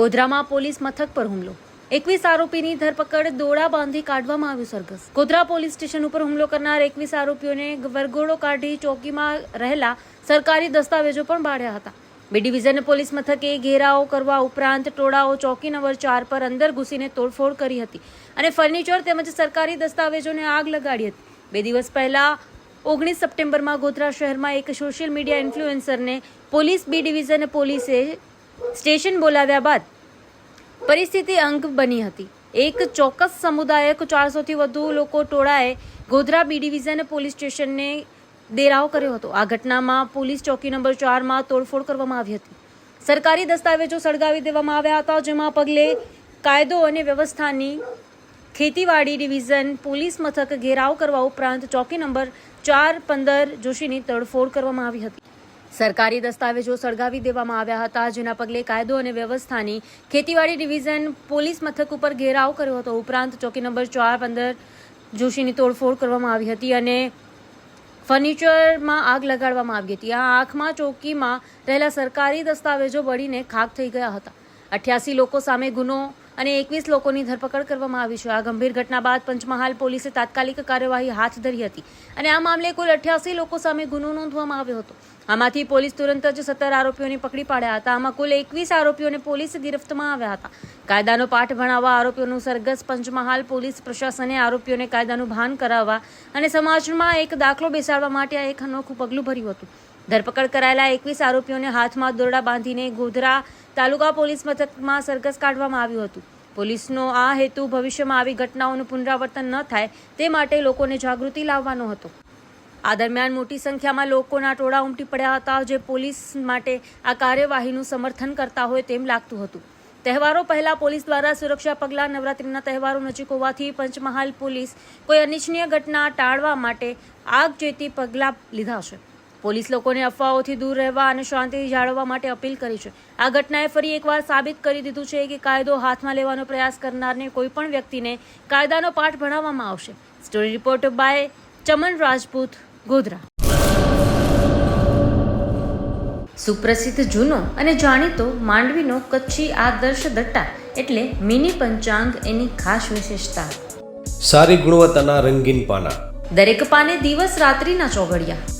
ગોધરામાં police મથક પર હુમલો. એકવીસ આરોપીની ધરપકડ દોડા બાંધી કાઢવામાં આવ્યું સરઘસ. ગોધરા પોલીસ સ્ટેશન ઉપર હુમલો કરનાર એકવીસ આરોપીઓને વરઘોડો કાઢી ચોકીમાં રહેલા સરકારી દસ્તાવેજો પણ બાળ્યા હતા. બી ડિવિઝન પોલીસ મથકે ઘેરાવો કરવા ઉપરાંત ટોળાઓ ચોકી નંબર ચાર પર અંદર ઘૂસીને તોડફોડ કરી હતી અને ફર્નિચર તેમજ સરકારી દસ્તાવેજોને આગ લગાડી હતી. બે દિવસ પહેલા ઓગણીસ સપ્ટેમ્બરમાં ગોધરા શહેરમાં એક સોશિયલ મીડિયા ઇન્ફ્લુએન્સરને પોલીસ બી ડિવિઝન પોલીસે સ્ટેશન બોલાવ્યા બાદ પરિસ્થિતિ અંક બની હતી. એક ચોક્કસ સમુદાય ચારસોથી વધુ લોકો ટોળાએ ગોધરા બી ડિવિઝન પોલીસ સ્ટેશનને દેરાવ કર્યો હતો. આ ઘટનામાં પોલીસ ચોકી નંબર ચારમાં તોડફોડ કરવામાં આવી હતી. સરકારી દસ્તાવેજો સળગાવી દેવામાં આવ્યા હતા, જેમાં પગલે કાયદો અને વ્યવસ્થાની ખેતીવાડી ડિવિઝન પોલીસ મથક ઘેરાવ કરવા ઉપરાંત ચોકી નંબર ચાર પંદર જોશીની તડફોડ કરવામાં આવી હતી. સરકારી દસ્તાવેજો સળગાવી દેવામાં આવ્યા હતા, જેના પગલે કાયદો અને વ્યવસ્થાની ખેતીવાડી ડિવિઝન પોલીસ મથક ઉપર ઘેરાવ કર્યો હતો. ઉપરાંત ચોકી નંબર ચાર પંદર જોશીની તોડફોડ કરવામાં આવી હતી અને ફર્નિચરમાં આગ લગાડવામાં આવી હતી. આ આંખમાં, ચોકીમાં રહેલા સરકારી દસ્તાવેજો બળીને ખાક થઈ ગયા હતા. અઠ્યાસી લોકો સામે ગુનો અને એકવીસ લોકોની ધરપકડ કરવામાં આવી છે. આ ગંભીર ઘટના બાદ પંચમહાલ પોલીસે તાત્કાલિક કાર્યવાહી હાથ ધરી હતી અને આ મામલે કુલ અઠ્યાસી લોકો સામે ગુનો નોંધવામાં આવ્યો હતો. આમાંથી પોલીસ તુરંત જ સત્તર આરોપીઓને પકડી પાડ્યા હતા. આમાં કુલ એકવીસ આરોપીઓને પોલીસ ગિરફ્તમાં આવ્યા હતા. કાયદાનો પાઠ ભણાવવા આરોપીઓનું સરગસ પંચમહાલ પોલીસ પ્રશાસને આરોપીઓને કાયદાનું ભાન કરાવવા અને સમાજમાં એક દાખલો બેસાડવા માટે આ એક અનોખું પગલું ભર્યું હતું. ધરપકડ કરાયેલા એકવીસ આરોપીઓને હાથમાં દોરડા બાંધીને ગોધરા તાલુકા પોલીસ મથકમાં સરઘસ કાઢવામાં આવ્યું હતું. પોલીસનો આ હેતુ ભવિષ્યમાં આવી ઘટનાઓનું પુનરાવર્તન ન થાય તે માટે લોકોને જાગૃતિ લાવવાનો હતો. આ દરમિયાન મોટી સંખ્યામાં લોકોના ટોળા ઉમટી પડ્યા હતા જે પોલીસ માટે આ કાર્યવાહીનું સમર્થન કરતા હોય તેમ લાગતું હતું. તહેવારો પહેલા પોલીસ દ્વારા સુરક્ષા પગલાં નવરાત્રિના તહેવારો નજીક હોવાથી પંચમહાલ પોલીસ કોઈ અનિચ્છનીય ઘટના ટાળવા માટે આગ જેતી પગલાં લીધા છે. પોલીસ લોકોને અફવાઓથી દૂર રહેવા અને શાંતિ જાળવવા માટે અપીલ કરી છે. આ ઘટનાએ ફરી એકવાર સાબિત કરી દીધું છે કે કાયદો હાથમાં લેવાનો પ્રયાસ કરનારને કોઈ પણ વ્યક્તિને કાયદાનો પાઠ ભણાવવામાં આવશે. Story report by Chaman Rajput Godhra. સુપ્રસિદ્ધ જૂનો અને જાણીતો માંડવીનો કચ્છી આદર્શ દટ્ટા એટલે મિની પંચાંગ એની ખાસ વિશેષતા. સારી ગુણવત્તાના રંગીન પાના. દરેક પાને દિવસ રાત્રિના ચોઘડિયા.